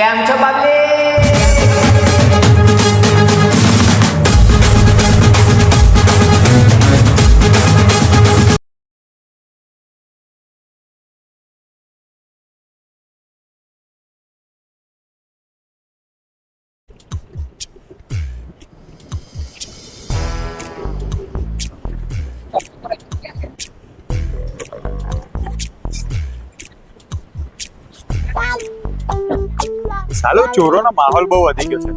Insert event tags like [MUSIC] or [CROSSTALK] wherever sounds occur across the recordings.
કેમ છો સાલો, ચોરોનો માહોલ બહુ વધી ગયો છે.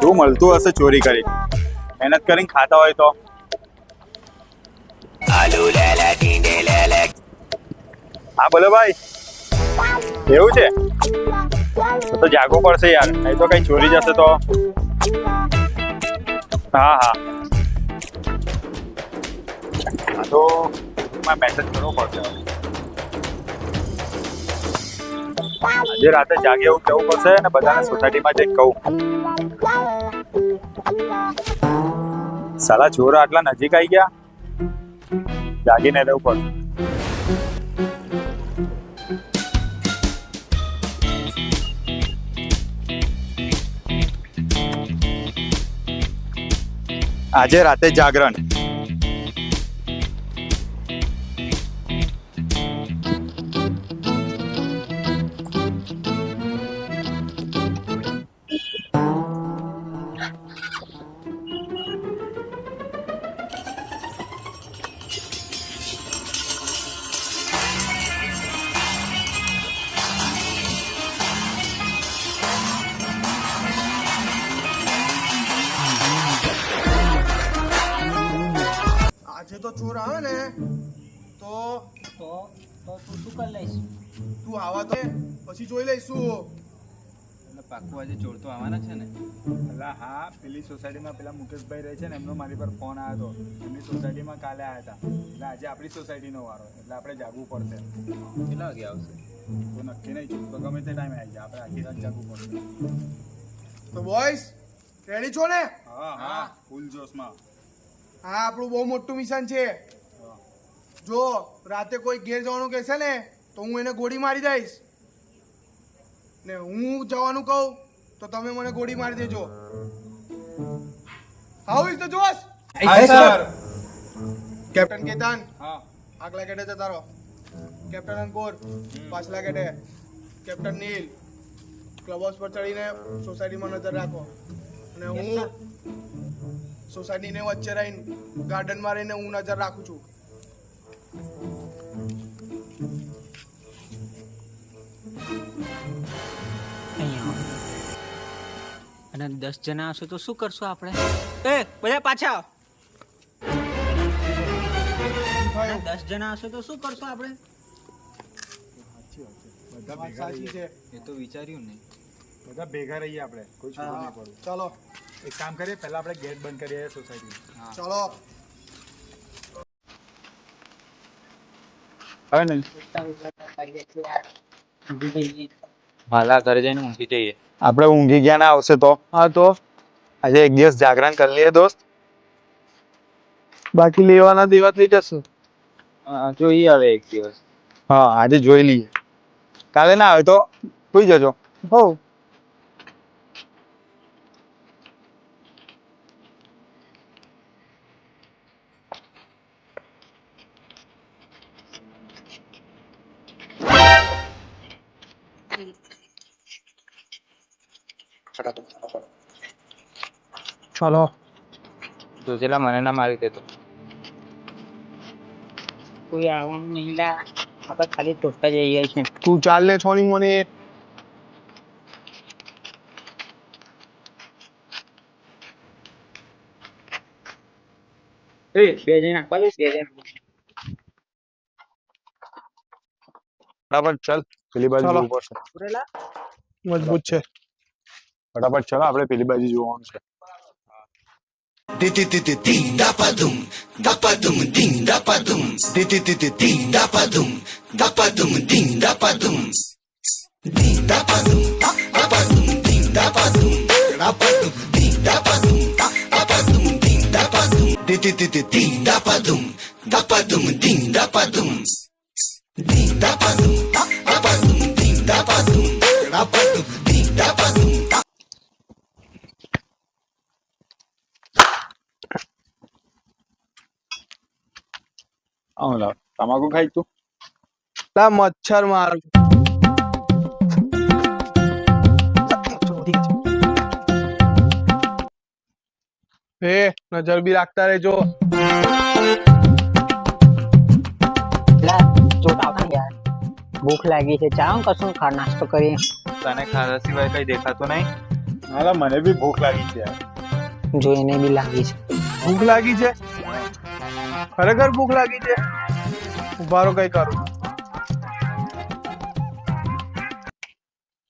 શું મળતું હશે ચોરી કરી? મહેનત કરીને ખાતા હોય તો. હા, બોલો ભાઈ. એવું છે? તો જાગવું પડશે યાર, નહીં તો કઈ ચોરી જશે તો. હા હા. તો મેસેજ કરવો પડશે આજે રાતે જાગે એવું કેવું પડશે અને બધાને સોસાયટીમાં જઈને કહું. સાલા ચોરો આટલા નજીક આવી ગયા? જાગીને રહેવું પડશે. આજે રાતે જાગરણ. તું આવા તો પછી જોઈ લઈશું. એટલે પાક્કું આજે ચોર તો આવવાના છે ને? એટલે હા પેલી સોસાયટીમાં પેલા મુકેશભાઈ રહે છે ને એમનો મારી પર ફોન આવ્યો હતો એમની સોસાયટીમાં કાલે આવ્યા હતા. એટલે આજે આપણી સોસાયટીનો વારો એટલે આપણે જાગવું પડશે. કેટલા વાગે આવશે? તો નક્કી નહીં તો ગમે તે ટાઈમે આવી જાય આપણે આખી રાત જાગવું પડશે. તો બોયસ રેડી છો ને? હા હા ફૂલ જોશમાં. હા આપણું બહુ મોટું મિશન છે. જો રાતે કોઈ ઘેર જવાનું કહેશે ને તો હું એને ગોળી મારી દઈશ. ને હું જવાનું કહું તો તમે મને ગોળી મારી દેજો. How is the josh? Sir captain Ketan હા. આગલા ગેટે જતા રહો કેપ્ટન અંકુર પાછલા ગેટે કેપ્ટન નીલ ક્લબ હાઉસ પર ચડીને સોસાયટીમાં નજર રાખો. અને હું સોસાયટીને વચ્ચે રહીને ગાર્ડનમાં રહીને હું નજર રાખું છું. અને દસ જણા હશે તો શું કરશું આપણે? એ બધા પાછા આવો. દસ જણા હશે તો શું કરશું આપણે? બધા ભેગા રહીએ એ તો વિચાર્યું નહીં બધા ભેગા રહીએ આપણે કોઈ છૂટું નહીં પડવું ચાલો. એક કામ કરીએ પહેલા આપણે ગેટ બંધ કરીએ સોસાયટી ચાલો. હવે ને માલા ઘરે જઈને ઊંઘી જઈએ. આપણે ઊંઘી ગયા ના આવશે તો. હા તો? આજે એક દિવસ જાગરણ કરી લઈએ દોસ્ત. બાકી લેવાના દેવા થઈ જશે. જોઈએ હવે એક દિવસ. હા આજે જોઈ લઈએ. કાલે ના આવે તો સુઈ જજો. હો ચાલો. તો પેલા મને ના મારી દેતો કોઈ આવવાનું નહીં લા. આપણે ખાલી ટોટકા જઈએ છે. તું ચાલ ને છોની મને. એ બે જણા બે જણા ફટાફટ ચાલ. પેલી બાજુ ચાલો. મજબૂત છે. ફટાફટ ચલો આપણે પેલી બાજુ જોવાનું છે Ding da pa dum, da pa dum, ding da pa આવું લાવ તમાકુ ખાઈ તું લા મચ્છર માર એ નજર બી રાખતા રહેજો ભૂખ લાગી છે ચાલો કશું ખા નાસ્તો કરીએ તને ખાધા સિવાય કઈ દેખાતું નહીં હાલા મને બી ભૂખ લાગી છે જો જોઈને બી લાગી છે ભૂખ લાગી છે ખરેખર ભૂખ લાગી છે? ઉભારો કઈ કરું?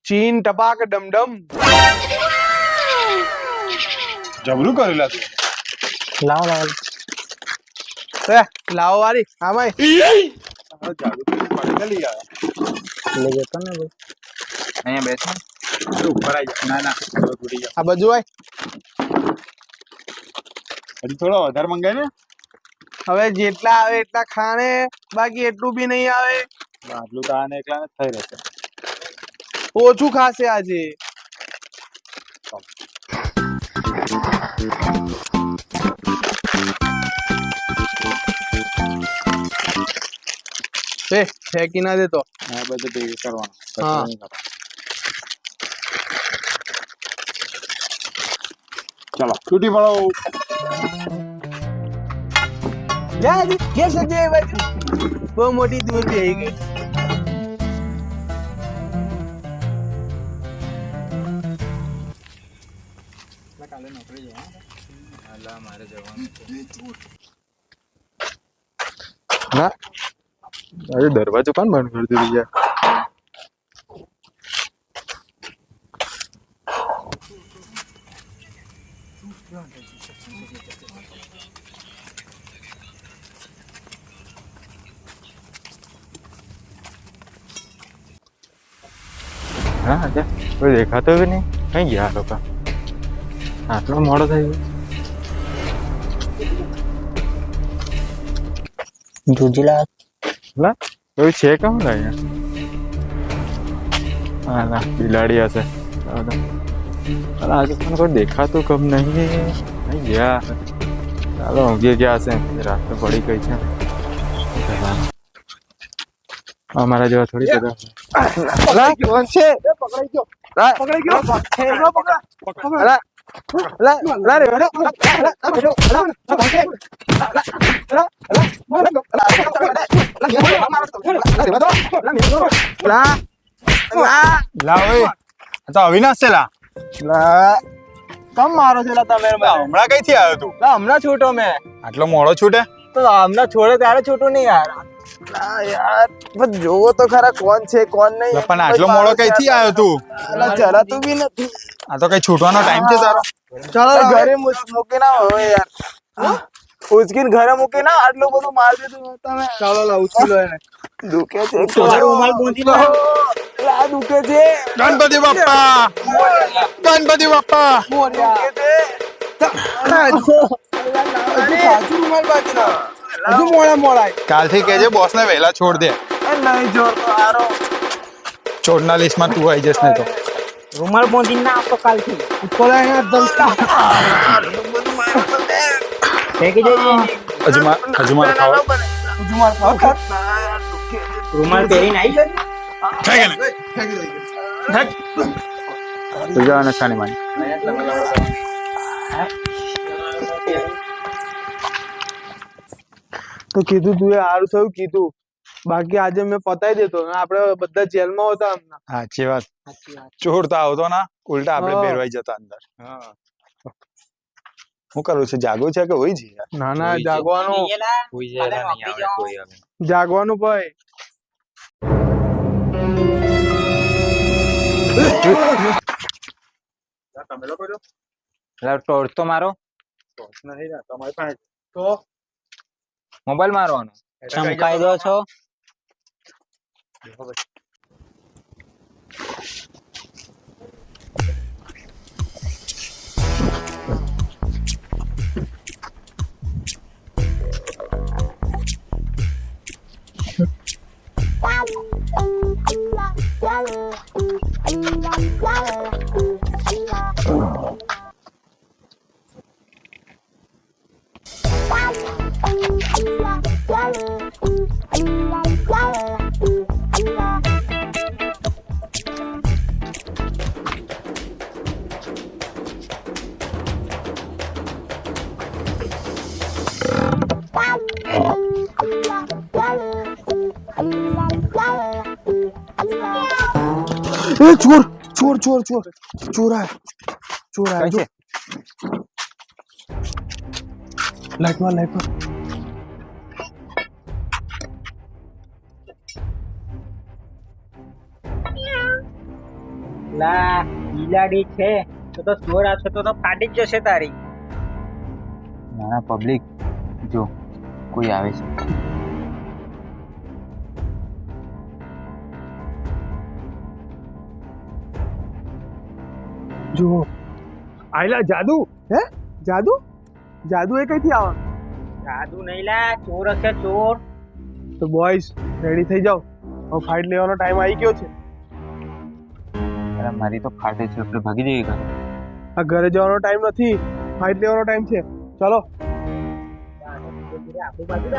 ચીન ટપાક ડમડમ. જબરું કર્યું લાગે લાવ લાવો. લાવો એ લાવો વારી હા ભાઈ. લઈ જતો ને ભાઈ. અહીંયા બેસ. ઉપર આવી ના ના. આ બાજુ આય હજી થોડો વધારે મંગાય ને? હવે જેટલા આવે એટલા ખાણે બાકી એટલું બી નહીં આવે. આટલું તો આને એકલા થઈ રહેશે. ઓછું ખાશે આજે. એ ફેંકી ના દેતો. આ બધું ભેગું કરવાનું. ચલો છૂટી નહીં કરવાનો. ચલો તૂટી પડો બહુ મોટી દૂર થઈ ગઈ હાલા મારે જવાનું છે. ના અરે દરવાજો કોણ બંધ કરી દીધું યાર કોઈ દેખાતો બી નહીં? કઈ ગયા આ લોકો? આટલો મોડો થઈ ગયો. જોજીલા લા કોઈ છે કેમ ને અહીંયા? હા ના બિલાડી હશે. ચાલો આજે પણ કોઈ દેખાતું કમ નહીં? નહીં ગયા? ચાલો ઊંઘી ગયા હશે. રાત તો પડી ગઈ છે? અમારા જેવા થોડી બધા લા કોણ છે પકડાઈ ગયો પકડાઈ ગયો પકડા રે કઈથી આવ્યો હમણાં છૂટો મેં આટલો મોડો છૂટે તો હમણાં છોડે ત્યારે છૂટું નહીં યાર યાર પણ જોવો તો ખરા કોણ છે કોણ નહીં. પણ આટલો મોડો કઈથી આવ્યો તું? લા ચલાતું બી નથી. આ તો કઈ છૂટવાનો ટાઈમ છે તારો. ચાલો ઘરે મૂકી ના હોય યાર. ઉચકીને ઘરે મૂકી ના આટલું બધું માર દીધું તમે. ચાલો લા ઉચકી લો એને. દુખે છે. રૂમાલ પહોંચી લો લા દુખે છે. ગણપતિ બાપ્પા! ગણપતિ બાપ્પા! દુખે છે. હજુ પાછું રૂમાલ બાકી ના હજુ મોડા મોડા કાલથી કેજે બોસ ને વહેલા છોડ દે નહીં જોતો આરો છોડના લિસ્ટમાં તું આવી જશ નહીં તો રૂમાલ બોંધી ના આપતો કાલથી ઉપર એના દલકા ફેંકી દેજે હજુ માર હજુ માર ખાવા હજુ માર ખાવ રૂમાલ પહેરીને આવી જજો તું જવાના છાની માની તો કીધું તું એ સારું થયું કીધું. બાકી આજે મેં પતાઈ દેતો. આપણે બધા જેલમાં હતા હમણાં સાચી વાત. ચોર તો આવતો ના. ઉલટા આપણે ભેરવાઈ જતા અંદર. શું કરું છું? જાગવું છે કે હોય છે ના ના જાગવાનું. જાગવાનું ભાઈ તમે લોકો ટોર્ચ તો મારો. નહીં ને તમારી પાસે તો મોબાઈલ મારવાનો. ચમકાઈ દો છો? એ ચોર ચોર ચોર ચોર. ચોર આય. ચોર આય છે? લાઈટ માર લા બિલાડી છે. તો તો ચોર આવશે તો તો ફાટી જ જશે તારી. નાના પબ્લિક જો કોઈ આવે છે. જુઓ. આયલા જાદુ? હે? જાદુ? જાદુ એ કઈથી આવે? જાદુ નહીં લા ચોર છે ચોર. તો બોયઝ રેડી થઈ જાઓ. હવે ફાઇટ લેવાનો ટાઈમ આવી ગયો છે. અરે મારી તો ફાટે છે આપણે ભાગી જઈએ ઘરે. આ ઘરે જવાનો ટાઈમ નથી. ફાઇટ લેવાનો ટાઈમ છે. ચલો. આપણી બાજુ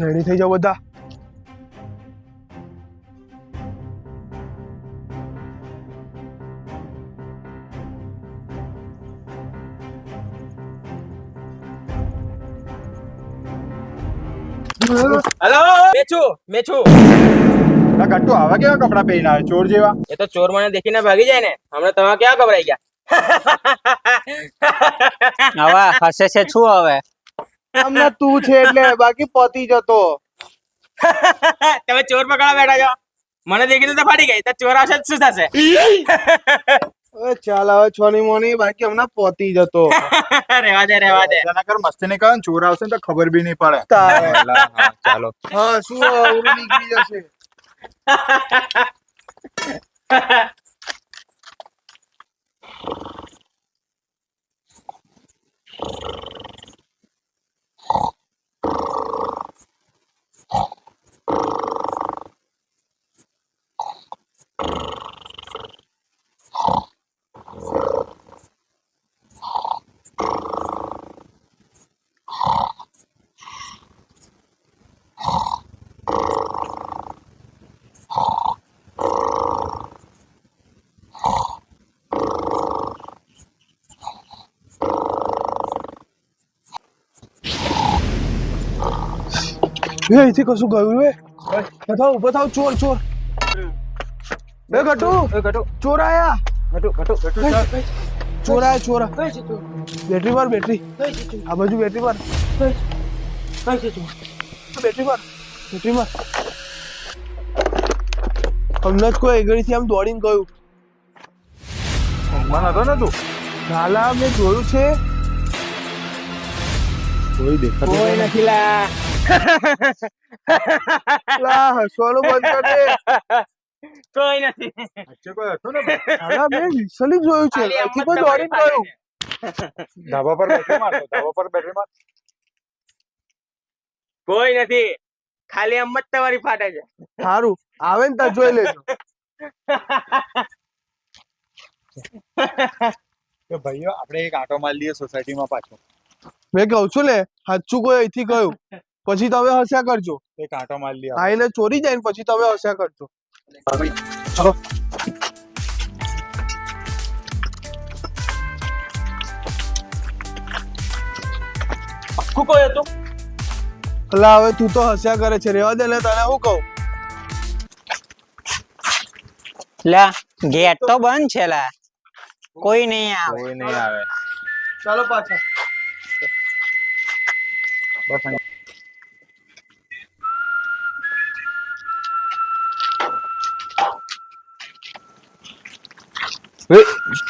રેડી થઈ જાઓ બધા. હેલો મેં છું આ ગટ્ટુ આવા કેવા કપડા પહેરીને આવે ચોર જેવા? એ તો ચોર મને દેખીને ભાગી જાય ને. હમણાં તમારે ક્યાં ગભરાઈ ગયા? આવા હસે છે છું હવે. હમણાં તું છે એટલે બાકી પતી જતો. તમે ચોર પકડા બેઠા છો? મને દેખી તો ફાડી ગઈ. તો ચોર આવશે શું થશે? ચાલ હવે છોની મોની બાકી હમણાં પોતી જતો. [LAUGHS] રેવા દે રેવા દે. એના કર મસ્તી ને કારણ ચોર આવશે ને તો ખબર બી નહીં પડે. ચાલો. હા શું ઓલું નીકળી જશે. [LAUGHS] એ અહીંથી કશું ગયું રે બતાવ બતાવ ચોર ચોર. બે ગટુ ચોર આયા ચોર. આયા ચોર બેટરી પર બેટરી. આ બાજુ બેટરી પર બેટરી પર બેટરી હમણાં જ કોઈ એગળીથી આમ દોડીને ગયું. મને હતો ને તું? નાલા મેં જોયું છે. કોઈ દેખાતું કોઈ નથી લા. લા હસવાનું બંધ કર દે. [LAUGHS] કોઈ નથી. વચ્ચે કોઈ હતું ને નાલા મેં લિટરલી જોયું છે. ખાલી અહીંથી જ તમારી ધાબા પર બેટરી મારતો ધાબા પર બેટરી માર. કોઈ નથી. ખાલી અમ્મત તમારી ફાટે છે. સારું આવે ને ત્યાં જોઈ લેજો. [LAUGHS] કે ભાઈઓ આપણે એક આટો મારી લઈએ સોસાયટીમાં પાછો. મેં કહું છું ને સાચું કોઈ અહીંથી ગયું. પછી તમે હસ્યા કરજો. એક આટો મારી લઈએ આઈને ચોરી જાય ને પછી તમે હસ્યા કરજો. ચલો. કોઈ હતું? અલા હવે તું તો હસ્યા કરે છે. રેવા દે ને તને હું કહું? લા ગેટ તો બંધ છે લા. કોઈ નહીં આવે. કોઈ નહીં આવે. ચાલો પાછા બસ અહીં.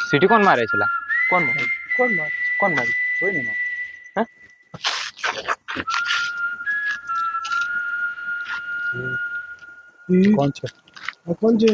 સિટી કોણ મારે છે લા કોણ મારે કોણ માર કોણ મારે કોઈ નહીં મારે. એ, કોણ છે આ કોણ છે